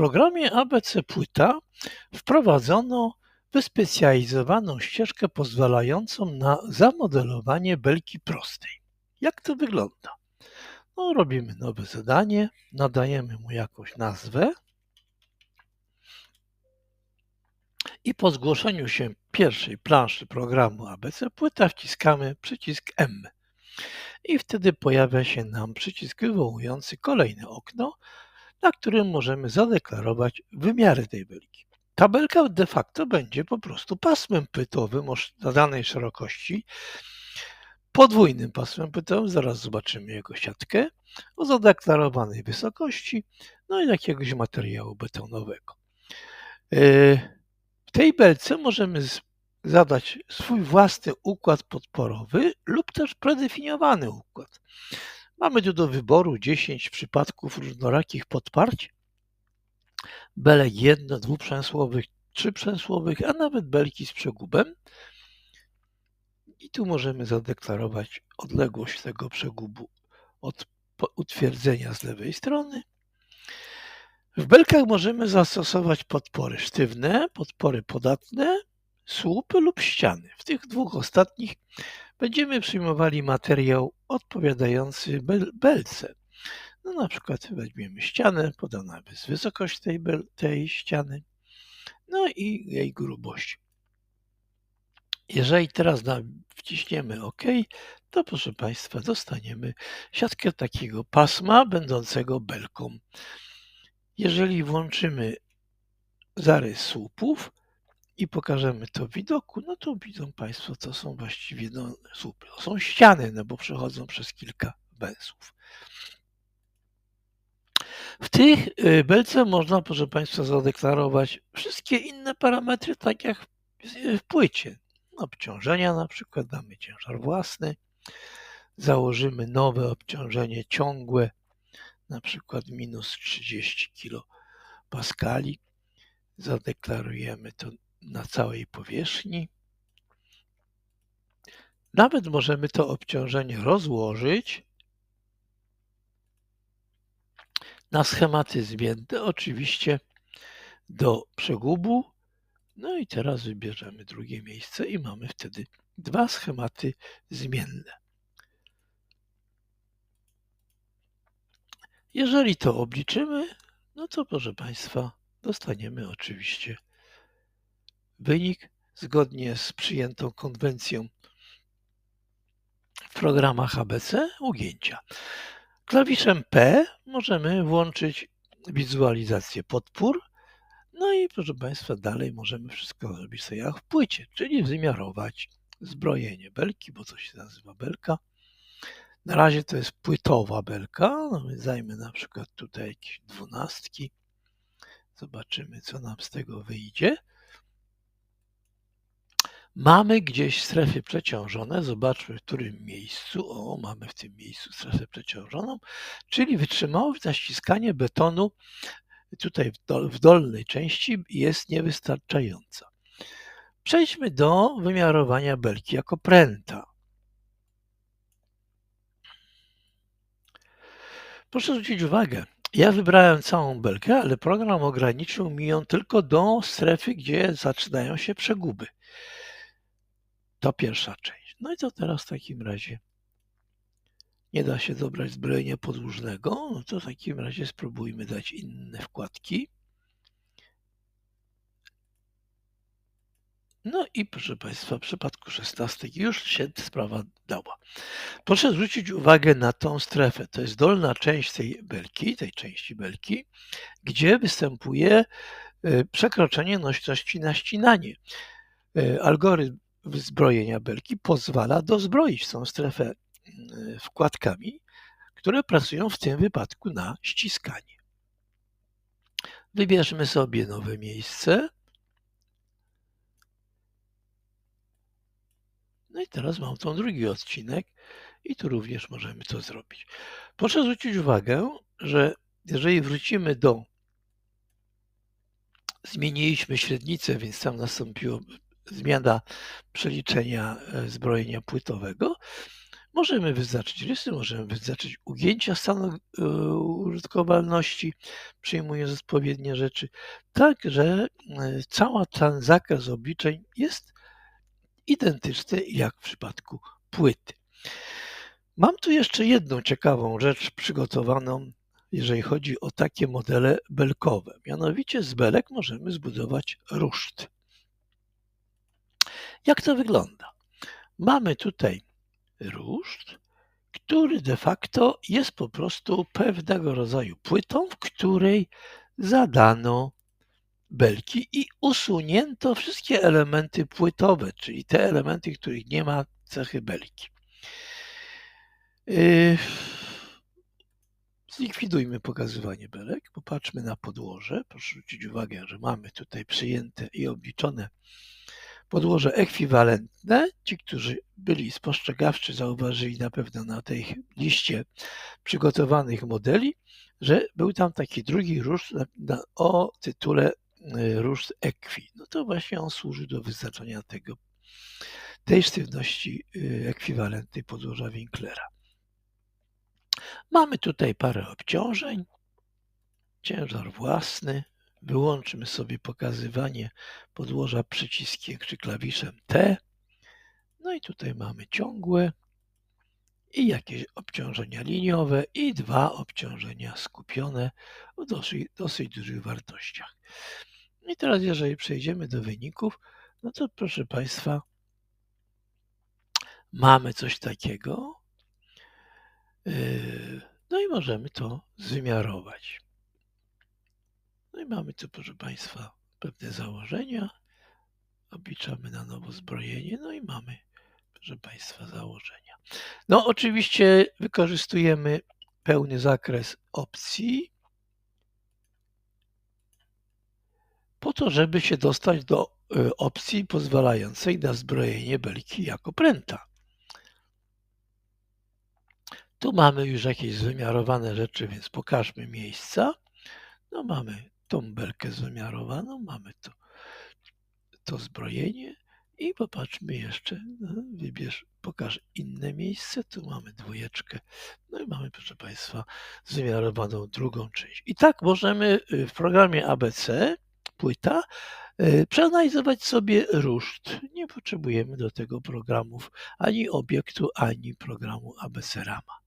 programie ABC Płyta wprowadzono wyspecjalizowaną ścieżkę pozwalającą na zamodelowanie belki prostej. Jak to wygląda? No, robimy nowe zadanie, nadajemy mu jakąś nazwę i po zgłoszeniu się pierwszej planszy programu ABC Płyta wciskamy przycisk M. I wtedy pojawia się nam przycisk wywołujący kolejne okno, na którym możemy zadeklarować wymiary tej belki. Ta belka de facto będzie po prostu pasmem pytowym o danej szerokości, podwójnym pasmem pytowym, zaraz zobaczymy jego siatkę, o zadeklarowanej wysokości, no i jakiegoś materiału betonowego. Yy, w tej belce możemy zadać swój własny układ podporowy lub też predefiniowany układ. Mamy tu do wyboru 10 przypadków różnorakich podparć, belek jedno-, dwuprzęsłowych, trzyprzęsłowych, a nawet belki z przegubem. I tu możemy zadeklarować odległość tego przegubu od utwierdzenia z lewej strony. W belkach możemy zastosować podpory sztywne, podpory podatne, słupy lub ściany. W tych dwóch ostatnich będziemy przyjmowali materiał odpowiadający belce. No na przykład weźmiemy ścianę, podana jest wysokość tej, tej ściany, no i jej grubość. Jeżeli teraz wciśniemy OK, to proszę Państwa dostaniemy siatkę takiego pasma będącego belką. Jeżeli włączymy zarys słupów i pokażemy to widoku, no to widzą Państwo, to są właściwie no, słupy. To są ściany, no bo przechodzą przez kilka węzłów. W tych y, belce można, proszę Państwa, zadeklarować wszystkie inne parametry, tak jak w płycie. Obciążenia na przykład, damy ciężar własny, założymy nowe obciążenie ciągłe, na przykład minus 30 kPa. Zadeklarujemy to na całej powierzchni. Nawet możemy to obciążenie rozłożyć na schematy zmienne, oczywiście do przegubu. No i teraz wybierzemy drugie miejsce i mamy wtedy dwa schematy zmienne. Jeżeli to obliczymy, no to proszę Państwa, dostaniemy oczywiście wynik zgodnie z przyjętą konwencją w programach ABC ugięcia. Klawiszem P możemy włączyć wizualizację podpór. No i proszę Państwa, dalej możemy wszystko zrobić sobie jak w płycie, czyli wymiarować zbrojenie belki, bo to się nazywa belka. Na razie to jest płytowa belka, no zajmę na przykład tutaj jakieś dwunastki. Zobaczymy, co nam z tego wyjdzie. Mamy gdzieś strefy przeciążone. Zobaczmy, w którym miejscu. O, mamy w tym miejscu strefę przeciążoną, czyli wytrzymałość na ściskanie betonu tutaj w dolnej części jest niewystarczająca. Przejdźmy do wymiarowania belki jako pręta. Proszę zwrócić uwagę, ja wybrałem całą belkę, ale program ograniczył mi ją tylko do strefy, gdzie zaczynają się przeguby. To pierwsza część. No i to teraz w takim razie nie da się dobrać zbrojenia podłużnego, no to w takim razie spróbujmy dać inne wkładki. No i proszę Państwa, w przypadku 16 już się sprawa dała. Proszę zwrócić uwagę na tą strefę. To jest dolna część tej belki, tej części belki, gdzie występuje e, przekroczenie nośności na ścinanie. E, algorytm zbrojenia belki pozwala dozbroić tą strefę mm, wkładkami, które pracują w tym wypadku na ściskanie. Wybierzmy sobie nowe miejsce. No i teraz mam ten drugi odcinek i tu również możemy to zrobić. Proszę zwrócić uwagę, że jeżeli wrócimy do zmieniliśmy średnicę, więc tam nastąpiło zmiana przeliczenia e, zbrojenia płytowego. Możemy wyznaczyć rysy, możemy wyznaczyć ugięcia stanu e, użytkowalności, przyjmując odpowiednie rzeczy, tak że e, cały ten zakres obliczeń jest identyczny jak w przypadku płyty. Mam tu jeszcze jedną ciekawą rzecz przygotowaną, jeżeli chodzi o takie modele belkowe. Mianowicie z belek możemy zbudować ruszt. Jak to wygląda? Mamy tutaj ruszt, który de facto jest po prostu pewnego rodzaju płytą, w której zadano belki i usunięto wszystkie elementy płytowe, czyli te elementy, których nie ma cechy belki. Yy, zlikwidujmy pokazywanie belek, popatrzmy na podłoże. Proszę zwrócić uwagę, że mamy tutaj przyjęte i obliczone podłoże ekwiwalentne. Ci, którzy byli spostrzegawczy, zauważyli na pewno na tej liście przygotowanych modeli, że był tam taki drugi róż o tytule y, róż ekwi. No to właśnie on służy do wyznaczenia tego, tej sztywności y, ekwiwalentnej podłoża Winklera. Mamy tutaj parę obciążeń, ciężar własny, Wyłączmy sobie pokazywanie podłoża przyciskiem czy klawiszem T. No i tutaj mamy ciągłe i jakieś obciążenia liniowe i dwa obciążenia skupione w dosyć, dosyć dużych wartościach. I teraz jeżeli przejdziemy do wyników, no to proszę Państwa, mamy coś takiego. Yy, no i możemy to zwymiarować. Mamy tu, proszę Państwa, pewne założenia. Obliczamy na nowo zbrojenie, no i mamy, proszę Państwa, założenia. No, oczywiście wykorzystujemy pełny zakres opcji po to, żeby się dostać do e, opcji pozwalającej na zbrojenie belki jako pręta. Tu mamy już jakieś wymiarowane rzeczy, więc pokażmy miejsca. No mamy tą belkę zwymiarowaną, mamy to, to zbrojenie i popatrzmy jeszcze, no, wybierz, pokaż inne miejsce, tu mamy dwójeczkę, no i mamy, proszę Państwa, zwymiarowaną drugą część. I tak możemy y, w programie ABC, płyta, y, przeanalizować sobie ruszt. Nie potrzebujemy do tego programów ani obiektu, ani programu ABC Rama.